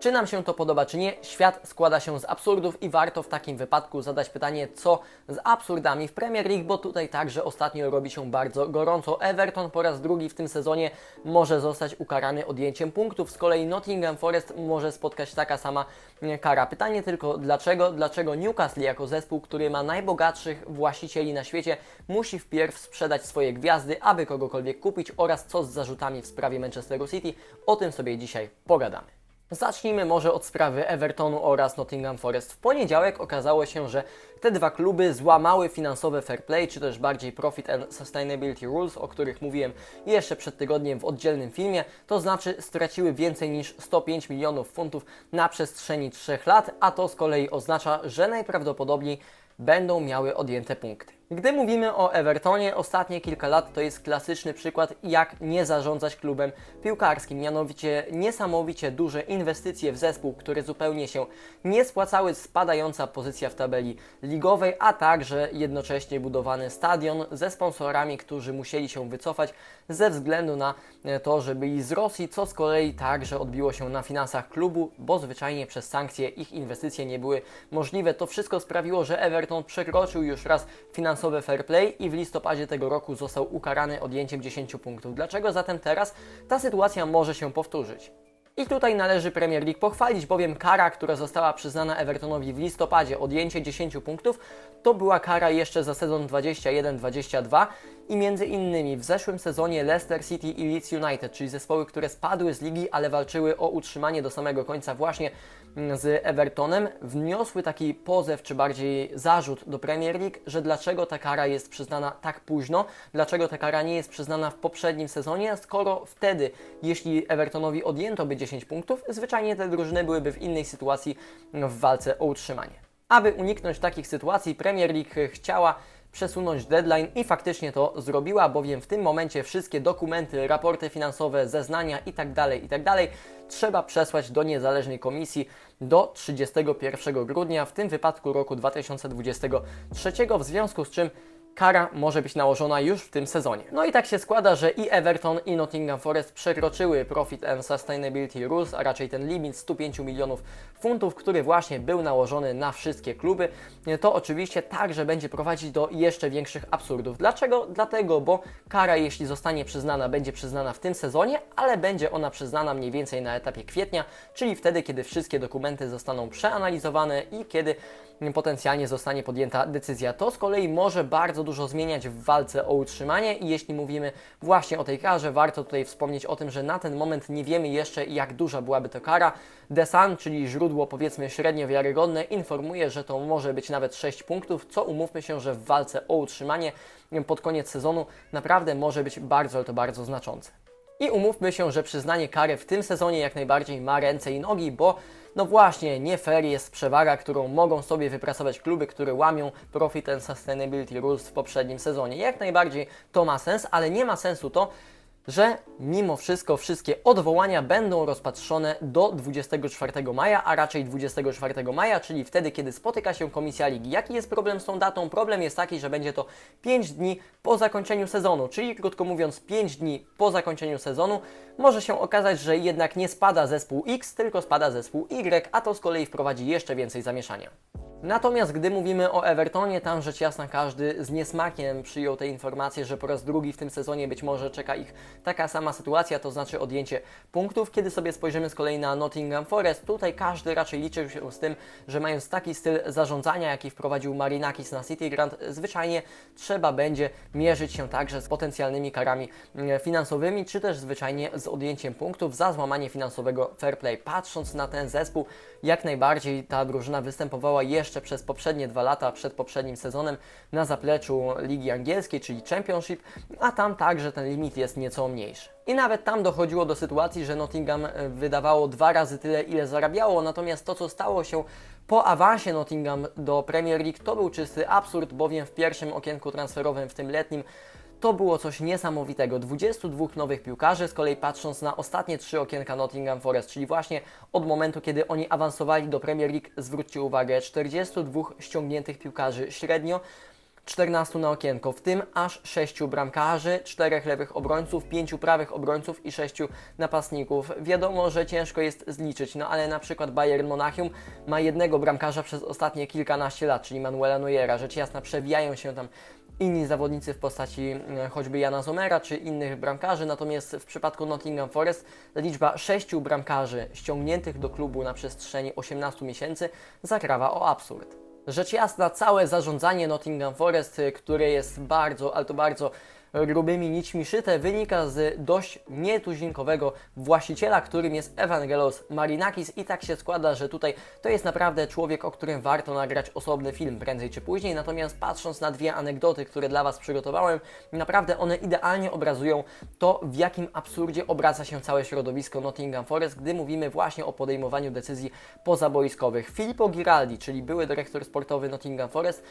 Czy nam się to podoba, czy nie, świat składa się z absurdów i warto w takim wypadku zadać pytanie, co z absurdami w Premier League, bo tutaj także ostatnio robi się bardzo gorąco. Everton po raz drugi w tym sezonie może zostać ukarany odjęciem punktów, z kolei Nottingham Forest może spotkać taka sama kara. Pytanie tylko dlaczego? Dlaczego Newcastle jako zespół, który ma najbogatszych właścicieli na świecie, musi wpierw sprzedać swoje gwiazdy, aby kogokolwiek kupić oraz co z zarzutami w sprawie Manchesteru City? O tym sobie dzisiaj pogadamy. Zacznijmy może od sprawy Evertonu oraz Nottingham Forest. W poniedziałek okazało się, że te dwa kluby złamały finansowe fair play, czy też bardziej Profit and Sustainability Rules, o których mówiłem jeszcze przed tygodniem w oddzielnym filmie, to znaczy straciły więcej niż 105 milionów funtów na przestrzeni 3 lat, a to z kolei oznacza, że najprawdopodobniej będą miały odjęte punkty. Gdy mówimy o Evertonie, ostatnie kilka lat to jest klasyczny przykład, jak nie zarządzać klubem piłkarskim. Mianowicie niesamowicie duże inwestycje w zespół, które zupełnie się nie spłacały, spadająca pozycja w tabeli ligowej, a także jednocześnie budowany stadion ze sponsorami, którzy musieli się wycofać ze względu na e, to, że byli z Rosji, co z kolei także odbiło się na finansach klubu, bo zwyczajnie przez sankcje ich inwestycje nie były możliwe. To wszystko sprawiło, że Everton przekroczył już raz finansowe fair play i w listopadzie tego roku został ukarany odjęciem 10 punktów. Dlaczego zatem teraz ta sytuacja może się powtórzyć? I tutaj należy Premier League pochwalić, bowiem kara, która została przyznana Evertonowi w listopadzie, odjęcie 10 punktów, to była kara jeszcze za sezon 21-22 i między innymi w zeszłym sezonie Leicester City i Leeds United, czyli zespoły, które spadły z ligi, ale walczyły o utrzymanie do samego końca właśnie z Evertonem, wniosły taki pozew, czy bardziej zarzut do Premier League, że dlaczego ta kara jest przyznana tak późno, dlaczego ta kara nie jest przyznana w poprzednim sezonie, skoro wtedy, jeśli Evertonowi odjęto by 10 punktów, zwyczajnie te drużyny byłyby w innej sytuacji w walce o utrzymanie. Aby uniknąć takich sytuacji, Premier League chciała przesunąć deadline i faktycznie to zrobiła, bowiem w tym momencie wszystkie dokumenty, raporty finansowe, zeznania itd., itd. trzeba przesłać do niezależnej komisji do 31 grudnia, w tym wypadku roku 2023, w związku z czym kara może być nałożona już w tym sezonie. No i tak się składa, że i Everton i Nottingham Forest przekroczyły Profit and Sustainability Rules, a raczej ten limit 105 milionów funtów, który właśnie był nałożony na wszystkie kluby. To oczywiście także będzie prowadzić do jeszcze większych absurdów. Dlaczego? Dlatego, bo kara, jeśli zostanie przyznana, będzie przyznana w tym sezonie, ale będzie ona przyznana mniej więcej na etapie kwietnia, czyli wtedy, kiedy wszystkie dokumenty zostaną przeanalizowane i kiedy potencjalnie zostanie podjęta decyzja. To z kolei może bardzo dużo zmieniać w walce o utrzymanie i jeśli mówimy właśnie o tej karze, warto tutaj wspomnieć o tym, że na ten moment nie wiemy jeszcze jak duża byłaby to kara. The Sun, czyli źródło powiedzmy średnio wiarygodne, informuje, że to może być nawet 6 punktów, co umówmy się, że w walce o utrzymanie pod koniec sezonu naprawdę może być bardzo, ale to bardzo znaczące. I umówmy się, że przyznanie kary w tym sezonie jak najbardziej ma ręce i nogi, bo no właśnie, nie fair jest przewaga, którą mogą sobie wypracować kluby, które łamią Profit and Sustainability Rules w poprzednim sezonie. Jak najbardziej to ma sens, ale nie ma sensu to, że mimo wszystko wszystkie odwołania będą rozpatrzone do 24 maja, a raczej 24 maja, czyli wtedy, kiedy spotyka się Komisja Ligi. Jaki jest problem z tą datą? Problem jest taki, że będzie to 5 dni po zakończeniu sezonu, czyli krótko mówiąc 5 dni po zakończeniu sezonu może się okazać, że jednak nie spada zespół X, tylko spada zespół Y, a to z kolei wprowadzi jeszcze więcej zamieszania. Natomiast gdy mówimy o Evertonie, tam rzecz jasna każdy z niesmakiem przyjął tę informację, że po raz drugi w tym sezonie być może czeka ich taka sama sytuacja, to znaczy odjęcie punktów. Kiedy sobie spojrzymy z kolei na Nottingham Forest, tutaj każdy raczej liczył się z tym, że mając taki styl zarządzania, jaki wprowadził Marinakis na City Grant, zwyczajnie trzeba będzie mierzyć się także z potencjalnymi karami mm, finansowymi, czy też zwyczajnie z odjęciem punktów za złamanie finansowego fair play. Patrząc na ten zespół, jak najbardziej ta drużyna występowała jeszcze przez poprzednie dwa lata, przed poprzednim sezonem na zapleczu Ligi Angielskiej, czyli Championship, a tam także ten limit jest nieco mniejszy. I nawet tam dochodziło do sytuacji, że Nottingham e, wydawało dwa razy tyle, ile zarabiało, natomiast to, co stało się po awansie Nottingham do Premier League, to był czysty absurd, bowiem w pierwszym okienku transferowym, w tym letnim, to było coś niesamowitego. 22 nowych piłkarzy, z kolei patrząc na ostatnie trzy okienka Nottingham Forest, czyli właśnie od momentu, kiedy oni awansowali do Premier League, zwróćcie uwagę, 42 ściągniętych piłkarzy średnio, 14 na okienko, w tym aż 6 bramkarzy, 4 lewych obrońców, 5 prawych obrońców i 6 napastników. Wiadomo, że ciężko jest zliczyć, no ale na przykład Bayern Monachium ma jednego bramkarza przez ostatnie kilkanaście lat, czyli Manuela Neuera. Rzecz jasna, przewijają się tam inni zawodnicy w postaci e, choćby Jana Zomera czy innych bramkarzy, natomiast w przypadku Nottingham Forest liczba sześciu bramkarzy ściągniętych do klubu na przestrzeni 18 miesięcy zakrawa o absurd. Rzecz jasna, całe zarządzanie Nottingham Forest, y, które jest bardzo, ale to bardzo grubymi nićmi szyte, wynika z dość nietuzinkowego właściciela, którym jest Evangelos Marinakis i tak się składa, że tutaj to jest naprawdę człowiek, o którym warto nagrać osobny film prędzej czy później, natomiast patrząc na dwie anegdoty, które dla Was przygotowałem, naprawdę one idealnie obrazują to, w jakim absurdzie obraca się całe środowisko Nottingham Forest, gdy mówimy właśnie o podejmowaniu decyzji pozaboiskowych. Filippo Giraldi, czyli były dyrektor sportowy Nottingham Forest,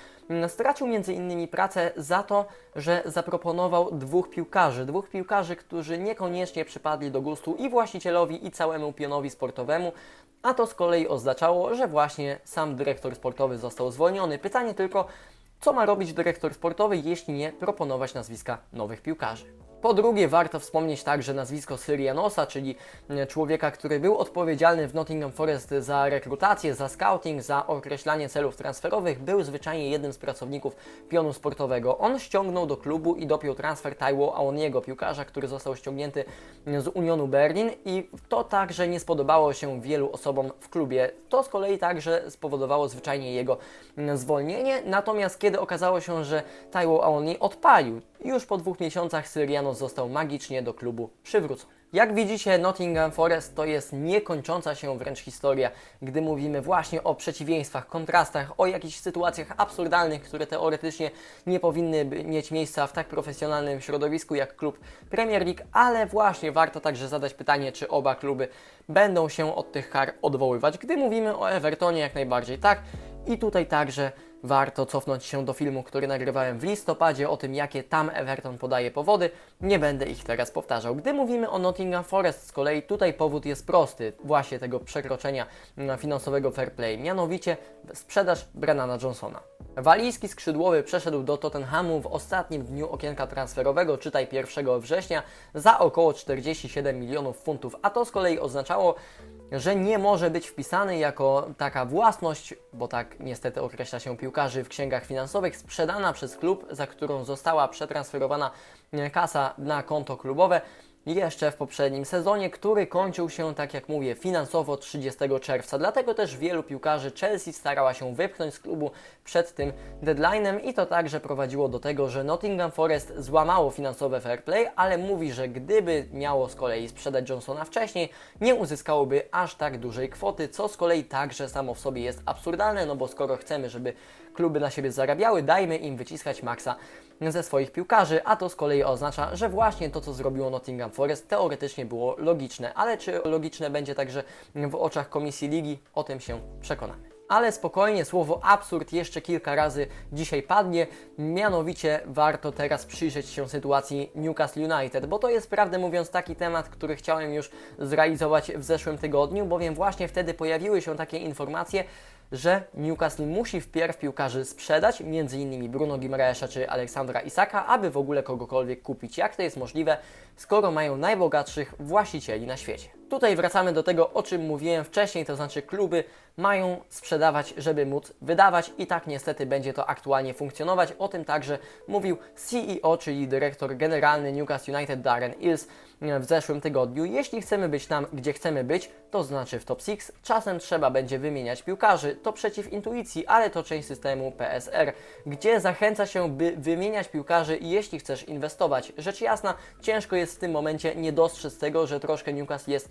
stracił między innymi pracę za to, że zaproponował dwóch piłkarzy, dwóch piłkarzy, którzy niekoniecznie przypadli do gustu i właścicielowi, i całemu pionowi sportowemu, a to z kolei oznaczało, że właśnie sam dyrektor sportowy został zwolniony. Pytanie tylko, co ma robić dyrektor sportowy, jeśli nie proponować nazwiska nowych piłkarzy? Po drugie, warto wspomnieć także nazwisko Syrianosa, czyli mm, człowieka, który był odpowiedzialny w Nottingham Forest za rekrutację, za scouting, za określanie celów transferowych. Był zwyczajnie jednym z pracowników pionu sportowego. On ściągnął do klubu i dopiął transfer Taiwo Aoniego, piłkarza, który został ściągnięty mm, z Unionu Berlin i to także nie spodobało się wielu osobom w klubie. To z kolei także spowodowało zwyczajnie jego mm, zwolnienie. Natomiast kiedy okazało się, że Taiwo Aoni odpalił, już po dwóch miesiącach Syrianos został magicznie do klubu przywrócony. Jak widzicie, Nottingham Forest to jest niekończąca się wręcz historia, gdy mówimy właśnie o przeciwieństwach, kontrastach, o jakichś sytuacjach absurdalnych, które teoretycznie nie powinny mieć miejsca w tak profesjonalnym środowisku jak klub Premier League, ale właśnie warto także zadać pytanie, czy oba kluby będą się od tych kar odwoływać. Gdy mówimy o Evertonie, jak najbardziej tak. I tutaj także warto cofnąć się do filmu, który nagrywałem w listopadzie o tym, jakie tam Everton podaje powody. Nie będę ich teraz powtarzał. Gdy mówimy o Nottingham Forest z kolei, tutaj powód jest prosty, właśnie tego przekroczenia mm, finansowego fair play, mianowicie sprzedaż Brennana Johnsona. Walijski skrzydłowy przeszedł do Tottenhamu w ostatnim dniu okienka transferowego, czytaj 1 września, za około 47 milionów funtów, a to z kolei oznaczało, że nie może być wpisany jako taka własność, bo tak niestety określa się piłkarzy w księgach finansowych, sprzedana przez klub, za którą została przetransferowana kasa na konto klubowe jeszcze w poprzednim sezonie, który kończył się, tak jak mówię, finansowo 30 czerwca. Dlatego też wielu piłkarzy Chelsea starała się wypchnąć z klubu przed tym deadline'em i to także prowadziło do tego, że Nottingham Forest złamało finansowe fair play, ale mówi, że gdyby miało z kolei sprzedać Johnsona wcześniej, nie uzyskałoby aż tak dużej kwoty, co z kolei także samo w sobie jest absurdalne, no bo skoro chcemy, żeby kluby na siebie zarabiały, dajmy im wyciskać maksa ze swoich piłkarzy, a to z kolei oznacza, że właśnie to, co zrobiło Nottingham Forest, teoretycznie było logiczne, ale czy logiczne będzie także w oczach Komisji Ligi, o tym się przekonamy. Ale spokojnie, słowo absurd jeszcze kilka razy dzisiaj padnie. Mianowicie warto teraz przyjrzeć się sytuacji Newcastle United, bo to jest prawdę mówiąc taki temat, który chciałem już zrealizować w zeszłym tygodniu, bowiem właśnie wtedy pojawiły się takie informacje, że Newcastle musi wpierw piłkarzy sprzedać, innymi Bruno Gimaraesza czy Aleksandra Isaka, aby w ogóle kogokolwiek kupić. Jak to jest możliwe, skoro mają najbogatszych właścicieli na świecie? Tutaj wracamy do tego, o czym mówiłem wcześniej, to znaczy kluby mają sprzedawać, żeby móc wydawać i tak niestety będzie to aktualnie funkcjonować. O tym także mówił CEO, czyli dyrektor generalny Newcastle United Darren Ills w zeszłym tygodniu. Jeśli chcemy być tam, gdzie chcemy być, to znaczy w top 6, czasem trzeba będzie wymieniać piłkarzy. To przeciw intuicji, ale to część systemu PSR, gdzie zachęca się, by wymieniać piłkarzy, jeśli chcesz inwestować. Rzecz jasna, ciężko jest w tym momencie nie dostrzec tego, że troszkę Newcastle jest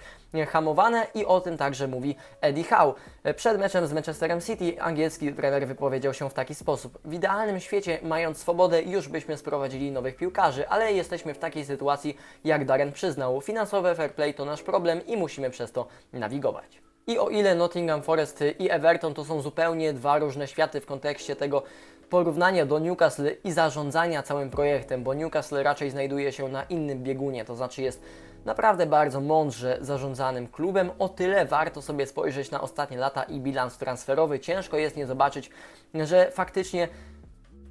hamowane i o tym także mówi Eddie Howe. Przed meczem z Manchesterem City angielski trener wypowiedział się w taki sposób. W idealnym świecie, mając swobodę, już byśmy sprowadzili nowych piłkarzy, ale jesteśmy w takiej sytuacji, jak Darren przyznał. Finansowe fair play to nasz problem i musimy przez to nawigować. I o ile Nottingham Forest i Everton to są zupełnie dwa różne światy w kontekście tego porównania do Newcastle i zarządzania całym projektem, bo Newcastle raczej znajduje się na innym biegunie, to znaczy jest naprawdę bardzo mądrze zarządzanym klubem. O tyle warto sobie spojrzeć na ostatnie lata i bilans transferowy. Ciężko jest nie zobaczyć, że faktycznie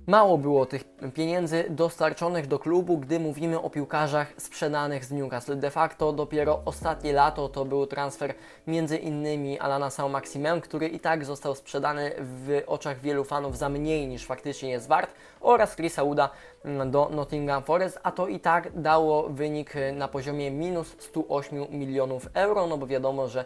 Mało było tych pieniędzy dostarczonych do klubu, gdy mówimy o piłkarzach sprzedanych z Newcastle. De facto dopiero ostatnie lato to był transfer między innymi Alana Saint-Maximin, który i tak został sprzedany w oczach wielu fanów za mniej niż faktycznie jest wart, oraz Chrisa Uda do Nottingham Forest, a to i tak dało wynik na poziomie minus 108 milionów euro, no bo wiadomo, że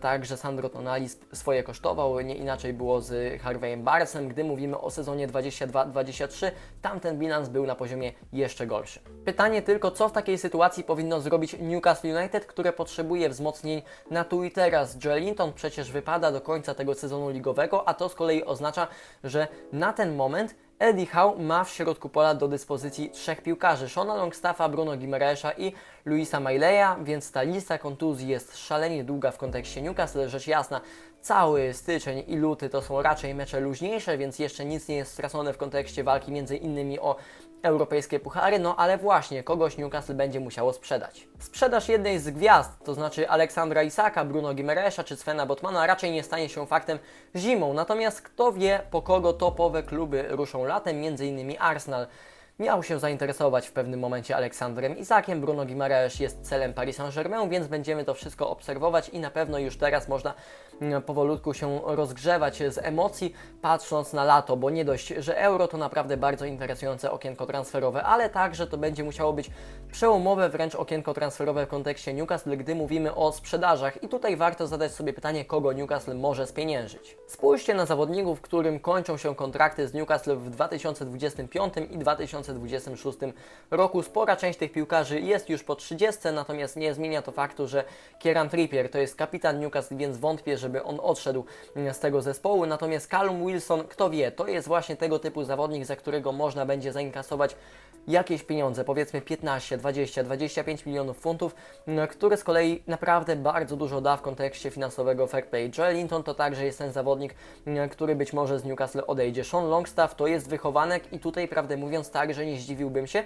także Sandro Tonali swoje kosztował, nie inaczej było z Harveyem Barnesem, gdy mówimy o sezonie 22-23, tamten bilans był na poziomie jeszcze gorszy. Pytanie tylko, co w takiej sytuacji powinno zrobić Newcastle United, które potrzebuje wzmocnień na tu i teraz. Joelinton przecież wypada do końca tego sezonu ligowego, a to z kolei oznacza, że na ten moment Eddie Howe ma w środku pola do dyspozycji trzech piłkarzy, Shona Longstaffa, Bruno Gimaresza i Luisa Maileya, więc ta lista kontuzji jest szalenie długa w kontekście Newcastle, rzecz jasna. Cały styczeń i luty to są raczej mecze luźniejsze, więc jeszcze nic nie jest stracone w kontekście walki między innymi o europejskie puchary, no ale właśnie kogoś Newcastle będzie musiało sprzedać. Sprzedaż jednej z gwiazd, to znaczy Aleksandra Isaka, Bruno Gimeresza czy Svena Botmana raczej nie stanie się faktem zimą, natomiast kto wie po kogo topowe kluby ruszą latem, innymi Arsenal miał się zainteresować w pewnym momencie Aleksandrem Isakiem. Bruno Guimaraes jest celem Paris Saint-Germain, więc będziemy to wszystko obserwować i na pewno już teraz można mm, powolutku się rozgrzewać z emocji, patrząc na lato, bo nie dość, że euro to naprawdę bardzo interesujące okienko transferowe, ale także to będzie musiało być przełomowe wręcz okienko transferowe w kontekście Newcastle, gdy mówimy o sprzedażach i tutaj warto zadać sobie pytanie, kogo Newcastle może spieniężyć. Spójrzcie na zawodników, którym kończą się kontrakty z Newcastle w 2025 i 2026 2026 roku. Spora część tych piłkarzy jest już po 30, natomiast nie zmienia to faktu, że Kieran Trippier to jest kapitan Newcastle, więc wątpię, żeby on odszedł z tego zespołu. Natomiast Callum Wilson, kto wie, to jest właśnie tego typu zawodnik, za którego można będzie zainkasować jakieś pieniądze, powiedzmy 15, 20, 25 milionów funtów, który z kolei naprawdę bardzo dużo da w kontekście finansowego fair play. Joel Linton to także jest ten zawodnik, który być może z Newcastle odejdzie. Sean Longstaff to jest wychowanek i tutaj prawdę mówiąc tak, że nie zdziwiłbym się,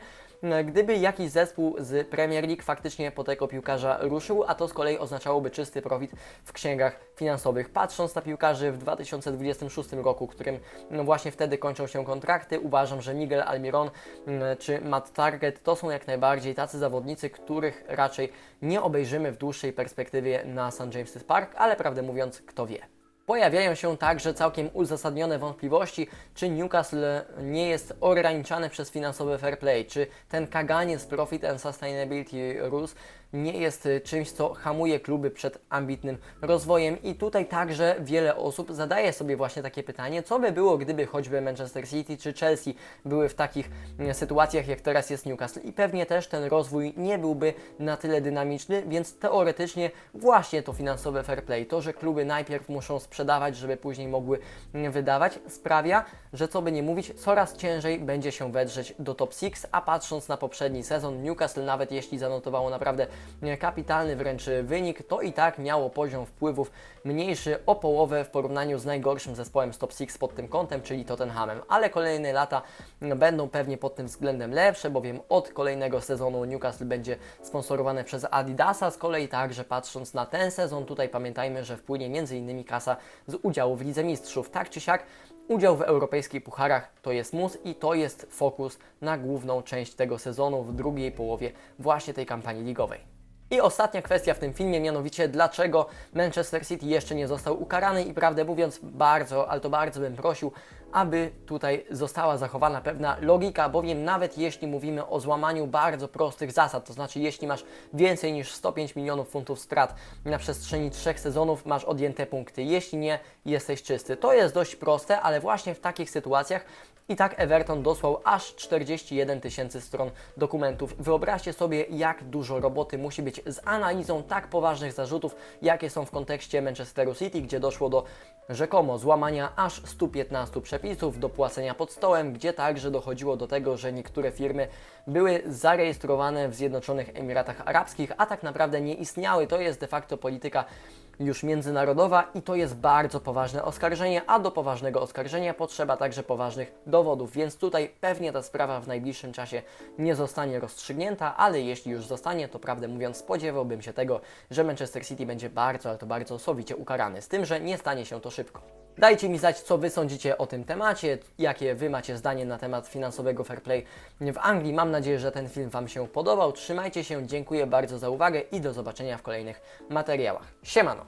gdyby jakiś zespół z Premier League faktycznie po tego piłkarza ruszył, a to z kolei oznaczałoby czysty profit w księgach finansowych. Patrząc na piłkarzy w 2026 roku, którym no właśnie wtedy kończą się kontrakty, uważam, że Miguel Almiron czy Matt Target to są jak najbardziej tacy zawodnicy, których raczej nie obejrzymy w dłuższej perspektywie na St. James's Park, ale prawdę mówiąc, kto wie. Pojawiają się także całkiem uzasadnione wątpliwości, czy Newcastle nie jest ograniczany przez finansowy fair play, czy ten kaganiec Profit and Sustainability Rules nie jest y, czymś, co hamuje kluby przed ambitnym rozwojem. I tutaj także wiele osób zadaje sobie właśnie takie pytanie, co by było, gdyby choćby Manchester City czy Chelsea były w takich mm, sytuacjach, jak teraz jest Newcastle. I pewnie też ten rozwój nie byłby na tyle dynamiczny, więc teoretycznie właśnie to finansowe fair play, to, że kluby najpierw muszą sprzedawać, żeby później mogły mm, wydawać, sprawia, że co by nie mówić, coraz ciężej będzie się wedrzeć do top 6, a patrząc na poprzedni sezon, Newcastle nawet jeśli zanotowało naprawdę kapitalny wręcz wynik, to i tak miało poziom wpływów mniejszy o połowę w porównaniu z najgorszym zespołem z top 6 pod tym kątem, czyli Tottenhamem. Ale kolejne lata będą pewnie pod tym względem lepsze, bowiem od kolejnego sezonu Newcastle będzie sponsorowane przez Adidasa. Z kolei także patrząc na ten sezon, tutaj pamiętajmy, że wpłynie m.in. kasa z udziału w Lidze Mistrzów. Tak czy siak, Udział w europejskich pucharach to jest mus i to jest fokus na główną część tego sezonu w drugiej połowie właśnie tej kampanii ligowej. I ostatnia kwestia w tym filmie, mianowicie dlaczego Manchester City jeszcze nie został ukarany i prawdę mówiąc bardzo, ale to bardzo bym prosił, aby tutaj została zachowana pewna logika, bowiem nawet jeśli mówimy o złamaniu bardzo prostych zasad, to znaczy jeśli masz więcej niż 105 milionów funtów strat na przestrzeni trzech sezonów, masz odjęte punkty. Jeśli nie, jesteś czysty. To jest dość proste, ale właśnie w takich sytuacjach i tak Everton dosłał aż 41 tysięcy stron dokumentów. Wyobraźcie sobie, jak dużo roboty musi być z analizą tak poważnych zarzutów, jakie są w kontekście Manchesteru City, gdzie doszło do rzekomo złamania aż 115 przepisów, do płacenia pod stołem, gdzie także dochodziło do tego, że niektóre firmy były zarejestrowane w Zjednoczonych Emiratach Arabskich, a tak naprawdę nie istniały. To jest de facto polityka już międzynarodowa i to jest bardzo poważne oskarżenie, a do poważnego oskarżenia potrzeba także poważnych dowodów, więc tutaj pewnie ta sprawa w najbliższym czasie nie zostanie rozstrzygnięta, ale jeśli już zostanie, to prawdę mówiąc spodziewałbym się tego, że Manchester City będzie bardzo, ale to bardzo sowicie ukarany, z tym, że nie stanie się to szybko. Dajcie mi znać, co Wy sądzicie o tym temacie, jakie Wy macie zdanie na temat finansowego fair play w Anglii. Mam nadzieję, że ten film Wam się podobał. Trzymajcie się, dziękuję bardzo za uwagę i do zobaczenia w kolejnych materiałach. Siemano!